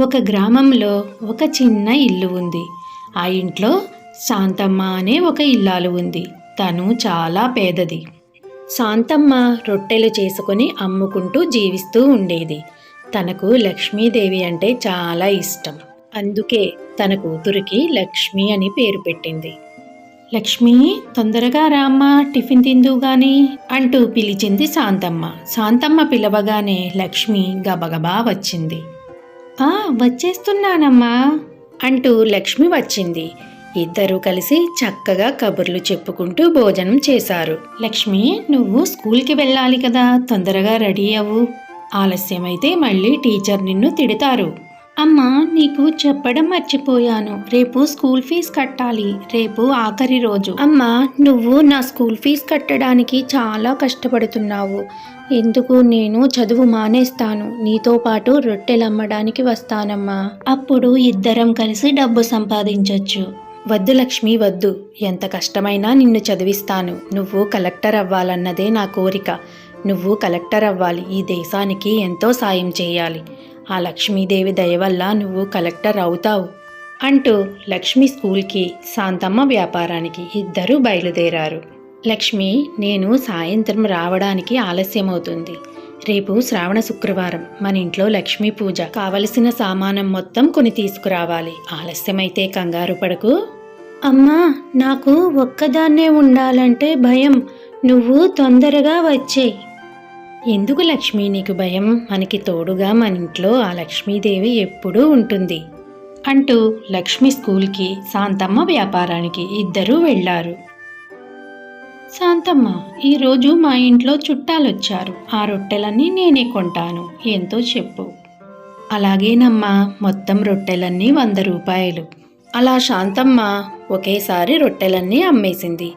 ఒక గ్రామంలో ఒక చిన్న ఇల్లు ఉంది. ఆ ఇంట్లో శాంతమ్మ అనే ఒక ఇల్లాలు ఉంది. తను చాలా పేదది. శాంతమ్మ రొట్టెలు చేసుకొని అమ్ముకుంటూ జీవిస్తూ ఉండేది. తనకు లక్ష్మీదేవి అంటే చాలా ఇష్టం. అందుకే తన కూతురికి లక్ష్మి అని పేరు పెట్టింది. లక్ష్మి తొందరగా రామ్మా టిఫిన్ తిందు గాని అంటూ పిలిచింది శాంతమ్మ. శాంతమ్మ పిలవగానే లక్ష్మి గబగబా వచ్చింది. వచ్చేస్తున్నానమ్మా అంటూ లక్ష్మి వచ్చింది. ఇద్దరూ కలిసి చక్కగా కబుర్లు చెప్పుకుంటూ భోజనం చేశారు. లక్ష్మి నువ్వు స్కూల్కి వెళ్ళాలి కదా తొందరగా రెడీ అవ్వు. ఆలస్యమైతే మళ్ళీ టీచర్ నిన్ను తిడతారు. అమ్మా నీకు చెప్పడం మర్చిపోయాను. రేపు స్కూల్ ఫీజు కట్టాలి. రేపు ఆఖరి రోజు. అమ్మా నువ్వు నా స్కూల్ ఫీజు కట్టడానికి చాలా కష్టపడుతున్నావు. ఎందుకు? నేను చదువు మానేస్తాను. నీతో పాటు రొట్టెలు అమ్మడానికి వస్తానమ్మా. అప్పుడు ఇద్దరం కలిసి డబ్బు సంపాదించొచ్చు. వద్దు లక్ష్మి వద్దు. ఎంత కష్టమైనా నిన్ను చదివిస్తాను. నువ్వు కలెక్టర్ అవ్వాలన్నదే నా కోరిక. నువ్వు కలెక్టర్ అవ్వాలి. ఈ దేశానికి ఎంతో సాయం చేయాలి. ఆ లక్ష్మీదేవి దయ వల్ల నువ్వు కలెక్టర్ అవుతావు అంటూ లక్ష్మి స్కూల్కి శాంతమ్మ వ్యాపారానికి ఇద్దరూ బయలుదేరారు. లక్ష్మి నేను సాయంత్రం రావడానికి ఆలస్యమవుతుంది. రేపు శ్రావణ శుక్రవారం మన ఇంట్లో లక్ష్మీ పూజ. కావలసిన సామానం మొత్తం కొని తీసుకురావాలి. ఆలస్యమైతే కంగారు పడకు. అమ్మా నాకు ఒక్కదాన్నే ఉండాలంటే భయం. నువ్వు తొందరగా వచ్చేయి. ఎందుకు లక్ష్మి? నీకు భయం? మనకి తోడుగా మన ఇంట్లో ఆ లక్ష్మీదేవి ఎప్పుడూ ఉంటుంది. అంటూ లక్ష్మి స్కూల్కి శాంతమ్మ వ్యాపారానికి ఇద్దరూ వెళ్ళారు. శాంతమ్మ ఈరోజు మా ఇంట్లో చుట్టాలొచ్చారు. ఆ రొట్టెలన్నీ నేనే కొంటాను. ఎంతో చెప్పు. అలాగేనమ్మా మొత్తం రొట్టెలన్నీ వంద రూపాయలు. అలా శాంతమ్మ ఒకేసారి రొట్టెలన్నీ అమ్మేసింది.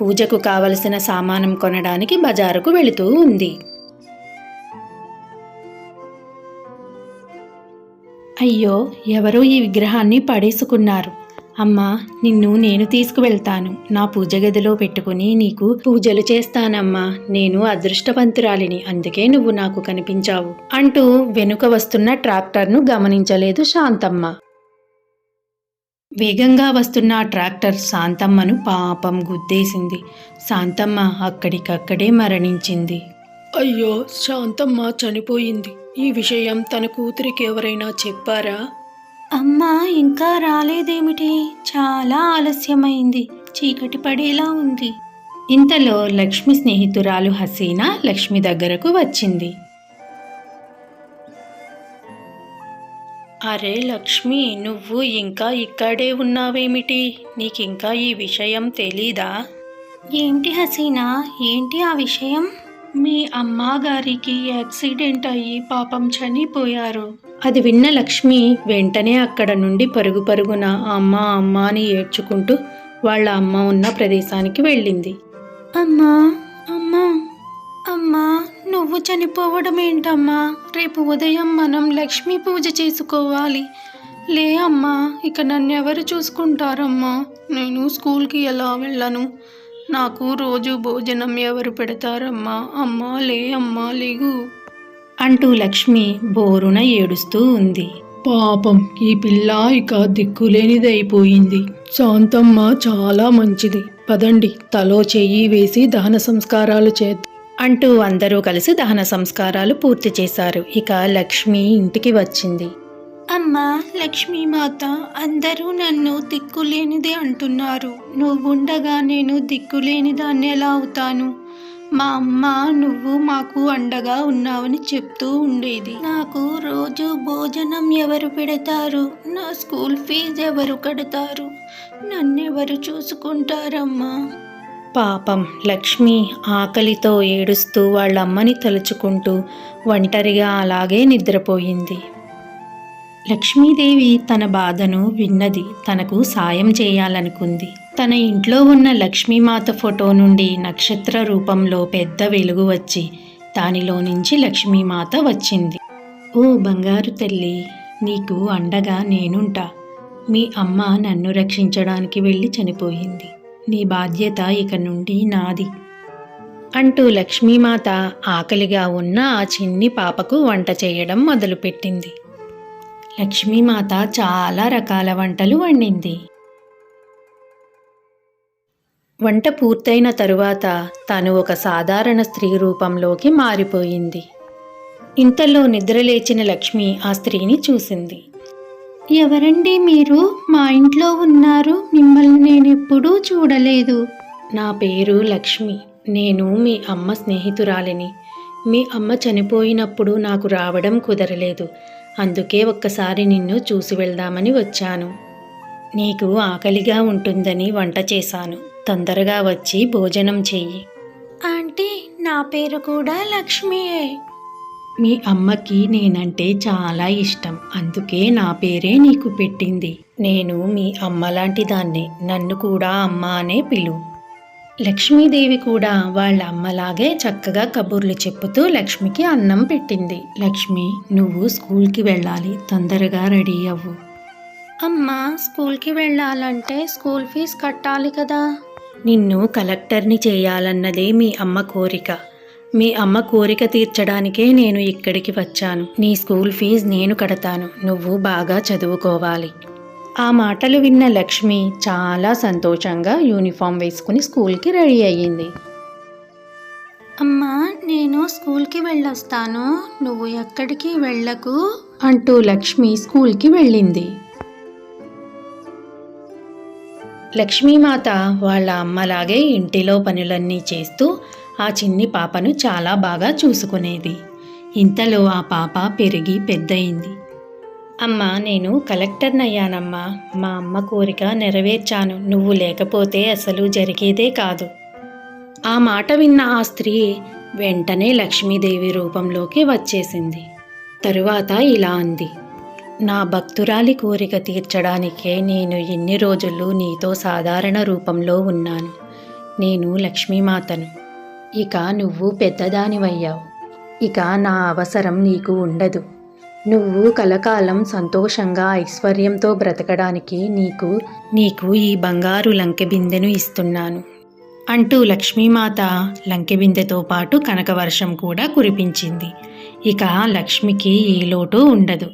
పూజకు కావలసిన సామానం కొనడానికి బజారుకు వెళుతూ ఉంది. అయ్యో ఎవరో ఈ విగ్రహాన్ని పడేసుకున్నారు. అమ్మా నిన్ను నేను తీసుకువెళ్తాను. నా పూజ గదిలో పెట్టుకుని నీకు పూజలు చేస్తానమ్మా. నేను అదృష్టవంతురాలిని అందుకే నువ్వు నాకు కనిపించావు. అంటూ వెనుక వస్తున్న ట్రాక్టర్ను గమనించలేదు శాంతమ్మ. వేగంగా వస్తున్న ఆ ట్రాక్టర్ శాంతమ్మను పాపం గుద్దేసింది. శాంతమ్మ అక్కడికక్కడే మరణించింది. అయ్యో శాంతమ్మ చనిపోయింది. ఈ విషయం తన కూతురికి ఎవరైనా చెప్పారా? అమ్మా ఇంకా రాలేదేమిటి? చాలా ఆలస్యమైంది. చీకటి పడేలా ఉంది. ఇంతలో లక్ష్మి స్నేహితురాలు హసీనా లక్ష్మి దగ్గరకు వచ్చింది. అరే లక్ష్మి నువ్వు ఇంకా ఇక్కడే ఉన్నావేమిటి? నీకింకా ఈ విషయం తెలీదా? ఏంటి హసీనా? ఏంటి ఆ విషయం? మీ అమ్మగారికి యాక్సిడెంట్ అయ్యి పాపం చనిపోయారు. అది విన్న లక్ష్మి వెంటనే అక్కడ నుండి పరుగు పరుగున అమ్మ అమ్మ అని ఏడ్చుకుంటూ వాళ్ళ అమ్మ ఉన్న ప్రదేశానికి వెళ్ళింది. అమ్మా అమ్మా అమ్మా నువ్వు చనిపోవడం ఏంటమ్మా? రేపు ఉదయం మనం లక్ష్మీ పూజ చేసుకోవాలి. లే అమ్మా ఇక నన్ను ఎవరు చూసుకుంటారమ్మా? నేను స్కూల్కి ఎలా వెళ్ళను? నాకు రోజు భోజనం ఎవరు పెడతారమ్మా? అమ్మా లే అమ్మా లేగు అంటూ లక్ష్మి బోరున ఏడుస్తూ ఉంది. పాపం ఈ పిల్ల ఇక దిక్కులేనిదైపోయింది. శాంతమ్మ చాలా మంచిది. పదండి తలో చెయ్యి వేసి దహన సంస్కారాలు చేద్దాం. అంటూ అందరూ కలిసి దహన సంస్కారాలు పూర్తి చేశారు. ఇక లక్ష్మి ఇంటికి వచ్చింది. అమ్మ లక్ష్మీమాత అందరూ నన్ను దిక్కులేనిది అంటున్నారు. నువ్వుండగా నేను దిక్కులేనిదాన్ని ఎలా అవుతాను? మా అమ్మ నువ్వు మాకు అండగా ఉన్నావని చెప్తూ ఉండేది. నాకు రోజు భోజనం ఎవరు పెడతారు? నా స్కూల్ ఫీజు ఎవరు కడతారు? నన్నెవరు చూసుకుంటారమ్మా? పాపం లక్ష్మి ఆకలితో ఏడుస్తూ వాళ్ళ అమ్మని తలుచుకుంటూ ఒంటరిగా అలాగే నిద్రపోయింది. లక్ష్మీదేవి తన బాధను విన్నది తనకు సాయం చేయాలనుకుంది. తన ఇంట్లో ఉన్న లక్ష్మీమాత ఫోటో నుండి నక్షత్ర రూపంలో పెద్ద వెలుగు వచ్చి దానిలో నుంచి లక్ష్మీమాత వచ్చింది. ఓ బంగారు తల్లి నీకు అండగా నేనుంటా. మీ అమ్మ నన్ను రక్షించడానికి వెళ్ళి చనిపోయింది. నీ బాధ్యత ఇక నుండి నాది అంటూ లక్ష్మీమాత ఆకలిగా ఉన్న ఆ చిన్ని పాపకు వంట చేయడం మొదలుపెట్టింది. లక్ష్మీమాత చాలా రకాల వంటలు వండింది. వంట పూర్తయిన తరువాత తను ఒక సాధారణ స్త్రీ రూపంలోకి మారిపోయింది. ఇంతలో నిద్రలేచిన లక్ష్మి ఆ స్త్రీని చూసింది. ఎవరండి మీరు? మా ఇంట్లో ఉన్నారు. మిమ్మల్ని నేను ఎప్పుడూ చూడలేదు. నా పేరు లక్ష్మి. నేను మీ అమ్మ స్నేహితురాలిని. మీ అమ్మ చనిపోయినప్పుడు నాకు రావడం కుదరలేదు. అందుకే ఒక్కసారి నిన్ను చూసి వెళ్దామని వచ్చాను. నీకు ఆకలిగా ఉంటుందని వంట చేశాను. తొందరగా వచ్చి భోజనం చెయ్యి. ఆంటీ నా పేరు కూడా లక్ష్మియే. మీ అమ్మకి నేనంటే చాలా ఇష్టం. అందుకే నా పేరే నీకు పెట్టింది. నేను మీ అమ్మ లాంటి దాన్ని. నన్ను కూడా అమ్మ అనే పిలు లక్ష్మీదేవి కూడా వాళ్ళ అమ్మలాగే చక్కగా కబుర్లు చెప్పుతూ లక్ష్మికి అన్నం పెట్టింది. లక్ష్మి నువ్వు స్కూల్కి వెళ్ళాలి తొందరగా రెడీ అవ్వు. అమ్మా స్కూల్కి వెళ్ళాలంటే స్కూల్ ఫీజ్ కట్టాలి కదా. నిన్ను కలెక్టర్ని చేయాలన్నదే మీ అమ్మ కోరిక. మీ అమ్మ కోరిక తీర్చడానికే నేను ఇక్కడికి వచ్చాను. నీ స్కూల్ ఫీజ్ నేను కడతాను. నువ్వు బాగా చదువుకోవాలి. ఆ మాటలు విన్న లక్ష్మి చాలా సంతోషంగా యూనిఫామ్ వేసుకుని స్కూల్కి రెడీ అయ్యింది. అమ్మా నేను స్కూల్కి వెళ్ళొస్తాను. నువ్వు ఎక్కడికి వెళ్ళకు? అంటూ లక్ష్మి స్కూల్కి వెళ్ళింది. లక్ష్మీమాత వాళ్ళ అమ్మలాగే ఇంటిలో పనులన్నీ చేస్తూ ఆ చిన్ని పాపను చాలా బాగా చూసుకునేది. ఇంతలో ఆ పాప పెరిగి పెద్దయింది. అమ్మా నేను కలెక్టర్నయ్యానమ్మా. మా అమ్మ కోరిక నెరవేర్చాను. నువ్వు లేకపోతే అసలు జరిగేదే కాదు. ఆ మాట విన్న ఆ స్త్రీ వెంటనే లక్ష్మీదేవి రూపంలోకి వచ్చేసింది. తరువాత ఇలా అంది. నా భక్తురాలి కోరిక తీర్చడానికే నేను ఎన్ని రోజులు నీతో సాధారణ రూపంలో ఉన్నాను. నేను లక్ష్మీమాతను. ఇక నువ్వు పెద్దదానివయ్యావు. ఇక నా అవసరం నీకు ఉండదు. నువ్వు కలకాలం సంతోషంగా ఐశ్వర్యంతో బ్రతకడానికి నీకు నీకు ఈ బంగారు లంకె బిందెను ఇస్తున్నాను. అంటూ లక్ష్మీమాత లంకె బిందెతో పాటు కనకవర్షం కూడా కురిపించింది. ఇక లక్ష్మికి ఏ లోటు ఉండదు.